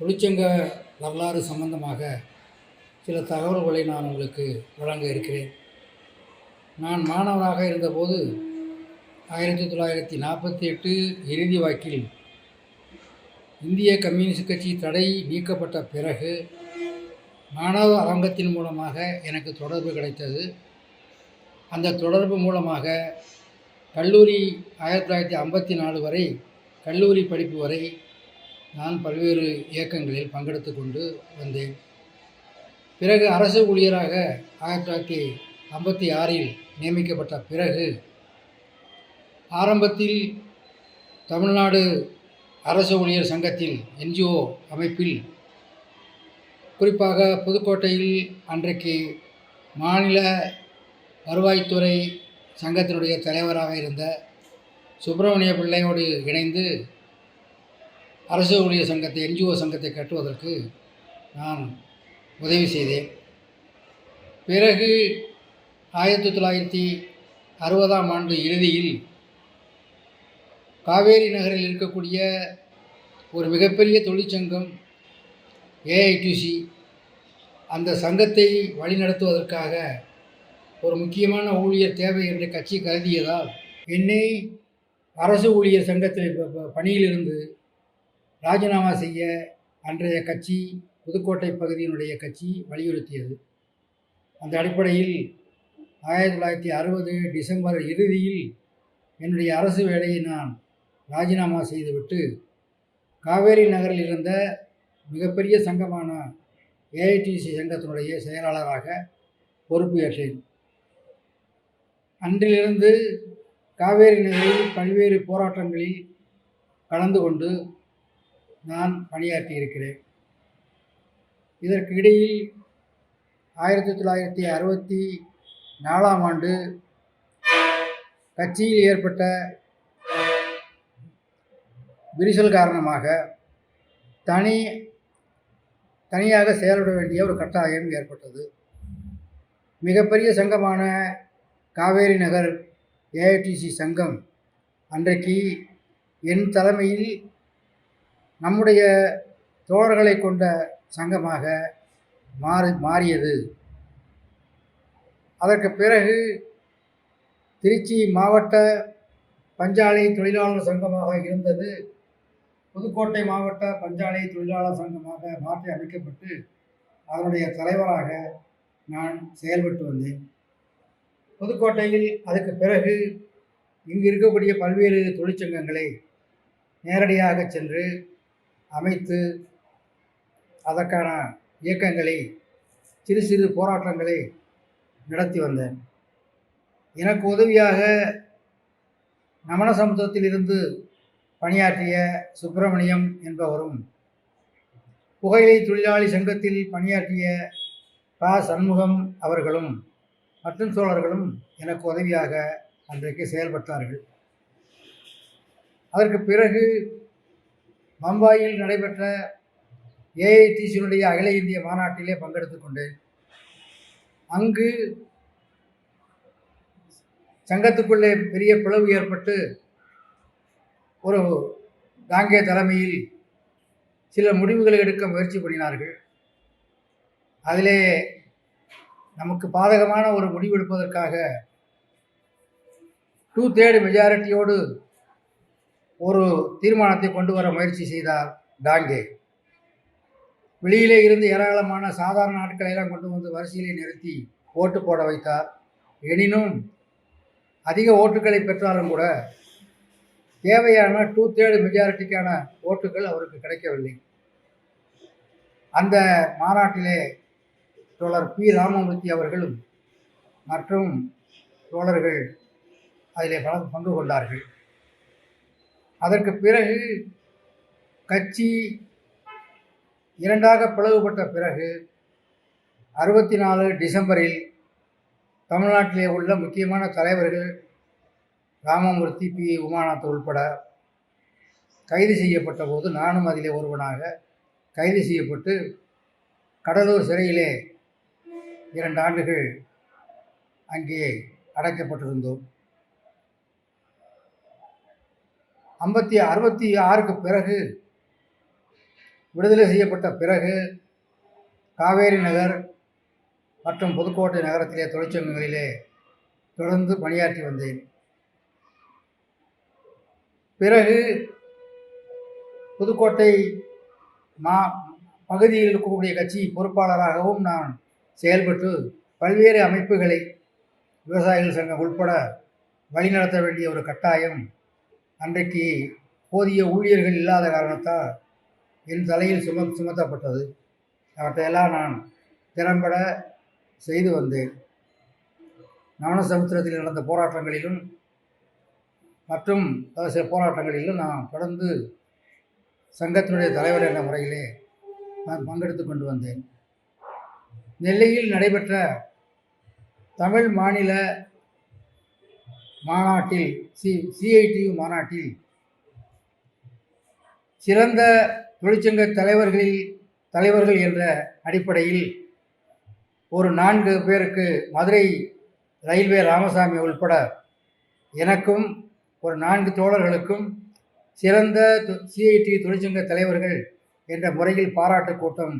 தொழிற்சங்க வரலாறு சம்பந்தமாக சில தகவல்களை நான் உங்களுக்கு வழங்க இருக்கிறேன். நான் மாணவராக இருந்தபோது ஆயிரத்தி தொள்ளாயிரத்தி நாற்பத்தி எட்டு இறுதி வாக்கில் இந்திய கம்யூனிஸ்ட் கட்சி தடை நீக்கப்பட்ட பிறகு மாணவ அரங்கத்தின் மூலமாக எனக்கு தொடர்பு கிடைத்தது. அந்த தொடர்பு மூலமாக கல்லூரி ஆயிரத்தி தொள்ளாயிரத்தி ஐம்பத்தி நாலு வரை கல்லூரி படிப்பு வரை நான் பல்வேறு இயக்கங்களில் பங்கெடுத்து கொண்டு வந்தேன். பிறகு அரசு ஊழியராக ஆயிரத்தி தொள்ளாயிரத்தி ஐம்பத்தி ஆறில் நியமிக்கப்பட்ட பிறகு ஆரம்பத்தில் தமிழ்நாடு அரசு ஊழியர் சங்கத்தில் என்ஜிஓ அமைப்பில் குறிப்பாக புதுக்கோட்டையில் அன்றைக்கு மாநில வருவாய்த்துறை சங்கத்தினுடைய தலைவராக இருந்த சுப்பிரமணிய பிள்ளையோடு இணைந்து அரசு ஊழியர் சங்கத்தை என்ஜிஓ சங்கத்தை கட்டுவதற்கு நான் உதவி செய்தேன். பிறகு ஆயிரத்தி தொள்ளாயிரத்தி அறுபதாம் ஆண்டு இறுதியில் காவேரி நகரில் இருக்கக்கூடிய ஒரு மிகப்பெரிய தொழிற்சங்கம் ஏஐடிசி அந்த சங்கத்தை வழிநடத்துவதற்காக ஒரு முக்கியமான ஊழியர் தேவை என்று கட்சி கருதியதால் என்னை அரசு ஊழியர் சங்கத்தில் ப- ப- பணியிலிருந்து ராஜினாமா செய்ய அன்றைய கட்சி புதுக்கோட்டை பகுதியினுடைய கட்சி வலியுறுத்தியது. அந்த அடிப்படையில் ஆயிரத்தி தொள்ளாயிரத்தி அறுபது டிசம்பர் இறுதியில் என்னுடைய அரசு வேலையை நான் ராஜினாமா செய்துவிட்டு காவேரி நகரில் இருந்த மிகப்பெரிய சங்கமான ஏஐடிசி சங்கத்தினுடைய செயலாளராக பொறுப்பு ஏற்றேன் அன்றிலிருந்து காவேரி நகரில் பல்வேறு போராட்டங்களில் கலந்து கொண்டு நான் பணியாற்றி இருக்கிறேன் இதற்கு இடையில் ஆயிரத்தி தொள்ளாயிரத்தி அறுபத்தி நாலாம் ஆண்டு கட்சியில் ஏற்பட்ட விரிசல் காரணமாக தனி தனியாக செயல்பட வேண்டிய ஒரு கட்டாயம் ஏற்பட்டது. மிகப்பெரிய சங்கமான காவேரி நகர் ஏஐடிசி சங்கம் அன்றைக்கு என் தலைமையில் நம்முடைய தோழர்களை கொண்ட சங்கமாக மாறி மாறியது. அதற்கு பிறகு திருச்சி மாவட்ட பஞ்சாலை தொழிலாளர் சங்கமாக இருந்தது. புதுக்கோட்டை மாவட்ட பஞ்சாலை தொழிலாளர் சங்கமாக மாற்றி அமைக்கப்பட்டு அதனுடைய தலைவராக நான் செயல்பட்டு வந்தேன். புதுக்கோட்டையில் அதுக்கு பிறகு இங்கு இருக்கக்கூடிய பல்வேறு தொழிற்சங்கங்களை நேரடியாக சென்று அமைத்து அதற்கான இயக்கங்களை சிறு சிறு போராட்டங்களை நடத்தி வந்தேன். எனக்கு உதவியாக நமன சமுத்திரத்திலிருந்து பணியாற்றிய சுப்பிரமணியம் என்பவரும் புகையிலை தொழிலாளி சங்கத்தில் பணியாற்றிய ப. சண்முகம் அவர்களும் மற்றும் சோழர்களும் எனக்கு உதவியாக அன்றைக்கு செயல்பட்டார்கள். அதற்கு பிறகு பம்பாயில் நடைபெற்ற ஏஐடிசியினுடைய அகில இந்திய மாநாட்டிலே பங்கெடுத்து கொண்டேன் அங்கு சங்கத்துக்குள்ளே பெரிய பிளவு ஏற்பட்டு ஒரு காங்கே தலைமையில் சில முடிவுகளை எடுக்க முயற்சி பண்ணினார்கள். அதிலே நமக்கு பாதகமான ஒரு முடிவு எடுப்பதற்காக டூ தேர்டு மெஜாரிட்டியோடு ஒரு தீர்மானத்தை கொண்டு வர முயற்சி செய்தார் டாங்கே வெளியிலே இருந்து ஏராளமான சாதாரண ஆட்களை எல்லாம் கொண்டு வந்து வரிசையிலே நிறுத்தி ஓட்டு போட வைத்தார். எனினும் அதிக ஓட்டுகளை பெற்றாலும் கூட தேவையான டூ தேர்டு மெஜாரிட்டிக்கான ஓட்டுகள் அவருக்கு கிடைக்கவில்லை. அந்த மாநாட்டிலே தோழர் பி. ராமமூர்த்தி அவர்களும் மற்றும் தோழர்கள் அதிலே பல பங்கு கொண்டார்கள். அதற்கு பிறகு கட்சி இரண்டாக பிளவுபட்ட பிறகு அறுபத்தி நாலு டிசம்பரில் தமிழ்நாட்டிலே உள்ள முக்கியமான தலைவர்கள் ராமமூர்த்தி பி. உமாநாத் உள்பட கைது செய்யப்பட்ட போது நானும் அதிலே ஒருவனாக கைது செய்யப்பட்டு கடலூர் சிறையிலே இரண்டு ஆண்டுகள் அங்கே அடைக்கப்பட்டிருந்தோம். ஐம்பத்தி அறுபத்தி ஆறுக்கு பிறகு விடுதலை செய்யப்பட்ட பிறகு காவேரி நகர் மற்றும் புதுக்கோட்டை நகரத்திலே தொழிற்சங்கங்களிலே தொடர்ந்து பணியாற்றி வந்தேன். பிறகு புதுக்கோட்டை மா பகுதியில் இருக்கக்கூடிய கட்சி பொறுப்பாளராகவும் நான் செயல்பட்டு பல்வேறு அமைப்புகளை விவசாயிகள் சங்கம் உட்பட வழிநடத்த வேண்டிய ஒரு கட்டாயம் அன்றைக்கு போதிய ஊழியர்கள் இல்லாத காரணத்தால் என் தலையில் சும சுமத்தப்பட்டது. அவற்றையெல்லாம் நான் திறம்பட செய்து வந்தேன். நவனசமுத்திரத்தில் நடந்த போராட்டங்களிலும் மற்றும் பல சில போராட்டங்களிலும் நான் தொடர்ந்து சங்கத்தினுடைய தலைவர் என்ற முறையிலே நான் பங்கெடுத்து கொண்டு வந்தேன். நெல்லையில் நடைபெற்ற தமிழ் மாநில மாநாட்டில் சி சிஐடியு மாநாட்டில் சிறந்த தொழிற்சங்க தலைவர்களில் தலைவர்கள் என்ற அடிப்படையில் ஒரு நான்கு பேருக்கு மதுரை ரயில்வே ராமசாமி உள்பட எனக்கும் ஒரு நான்கு தோழர்களுக்கும் சிறந்த சிஐடி தொழிற்சங்க தலைவர்கள் என்ற முறையில் பாராட்டு கூட்டம்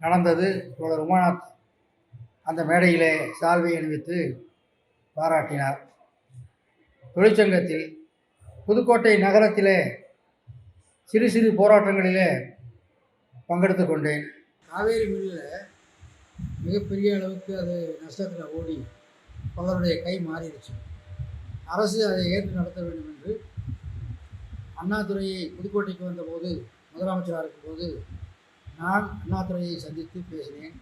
நடந்தது. தோழர் உமாநாத் அந்த மேடையிலே சால்வை அணிவித்து பாராட்டினார். தொழிற்சங்கத்தில் புதுக்கோட்டை நகரத்திலே சிறு சிறு போராட்டங்களிலே பங்கெடுத்து கொண்டேன். காவேரி மில்லில் மிகப்பெரிய அளவுக்கு அது நஷ்டத்தில் ஓடி பலருடைய கை மாறிடுச்சு. அரசு அதை ஏற்று நடத்த வேண்டும் என்று அண்ணாதுரையை புதுக்கோட்டைக்கு வந்தபோது முதலமைச்சராக இருக்கும்போது நான் அண்ணாதுரையை சந்தித்து பேசினேன்.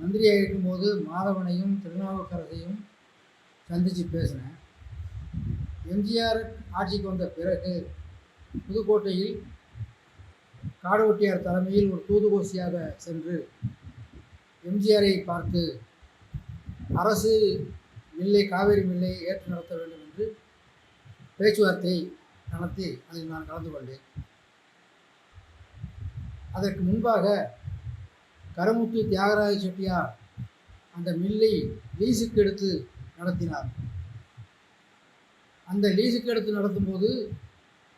மந்திரியாக இருக்கும்போது மாதவனையும் திருநாவுக்கரசையும் சந்தித்து பேசினேன். எம்ஜிஆர் ஆட்சிக்கு வந்த பிறகு புதுக்கோட்டையில் காடுவெட்டியார் தலைமையில் ஒரு தூதுகோசியாக சென்று எம்ஜிஆரை பார்த்து அரசு மில்லை காவேரி மில்லை ஏற்று நடத்த வேண்டும் என்று பேச்சுவார்த்தை நடத்தி அதில் நான் கலந்து கொண்டேன். அதற்கு முன்பாக கருமுத்து தியாகராஜ செட்டியார் அந்த மில்லை லீஸுக்கு எடுத்து நடத்தினார். அந்த லீஸுக்கு எடுத்து நடத்தும்போது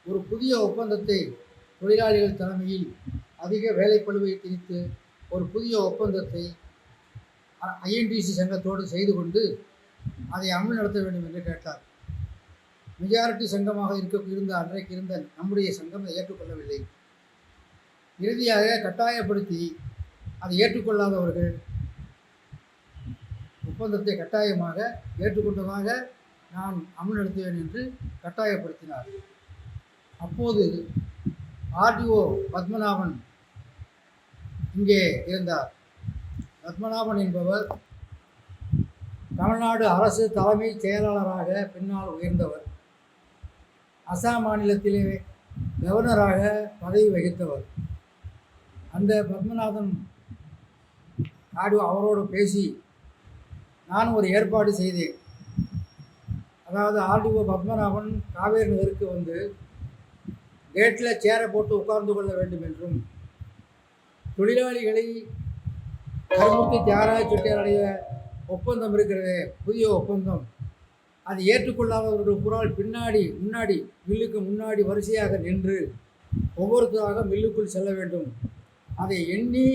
ஒரு புதிய ஒப்பந்தத்தை தொழிலாளிகள் தலைமையில் அதிக வேலைப்பளுவை திணித்து ஒரு புதிய ஒப்பந்தத்தை ஐஎன்டிசி சங்கத்தோடு செய்து கொண்டு அதை அமல் நடத்த வேண்டும் என்று கேட்டார். மெஜாரிட்டி சங்கமாக இருக்க இருந்த அன்றைக்கு இருந்த நம்முடைய சங்கம் அதை ஏற்றுக்கொள்ளவில்லை. இறுதியாக கட்டாயப்படுத்தி அதை ஏற்றுக்கொள்ளாதவர்கள் ஒப்பந்தத்தை கட்டாயமாக ஏற்றுக்கொண்டதாக நான் அமல் நடத்துவேன் என்று கட்டாயப்படுத்தினார். அப்போது ஆர்டிஓ பத்மநாபன் இங்கே இருந்தார். பத்மநாபன் என்பவர் தமிழ்நாடு அரசு தலைமை செயலாளராக பின்னால் உயர்ந்தவர். அசாம் மாநிலத்திலே கவர்னராக பதவி வகித்தவர். அந்த பத்மநாதன் ஆடியோ அவரோடு பேசி நான் ஒரு ஏற்பாடு செய்தேன். அதாவது ஆர்டிஓ பத்மநாபன் காவேரி நகருக்கு வந்து கேட்டில் சேரை போட்டு உட்கார்ந்து கொள்ள வேண்டும் என்றும் தொழிலாளிகளை கருமுத்தி தியாகராஜ செட்டியாருடைய ஒப்பந்தம் இருக்கிறது புதிய ஒப்பந்தம். அது ஏற்றுக்கொள்ளாதவர்கள் புறால் பின்னாடி முன்னாடி மில்லுக்கு முன்னாடி வரிசையாக நின்று ஒவ்வொருத்தராக மில்லுக்குள் செல்ல வேண்டும். அதை எண்ணி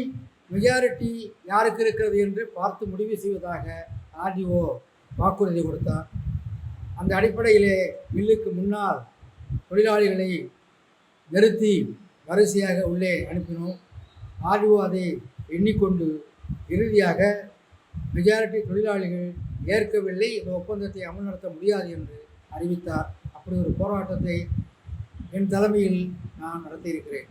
மெஜாரிட்டி யாருக்கு இருக்கிறது என்று பார்த்து முடிவு செய்வதாக ஆர்டிஓ வாக்குறுதி கொடுத்தார். அந்த அடிப்படையிலே மில்லுக்கு முன்னால் தொழிலாளிகளை நிறுத்தி வரிசையாக உள்ளே அனுப்பினோம். ஆர்டிஓ அதை எண்ணிக்கொண்டு இறுதியாக மெஜாரிட்டி தொழிலாளிகள் ஏற்கவில்லை இந்த ஒப்பந்தத்தை அமல் நடத்த முடியாது என்று அறிவித்தார். அப்படி ஒரு போராட்டத்தை என் தலைமையில் நான் நடத்தியிருக்கிறேன்.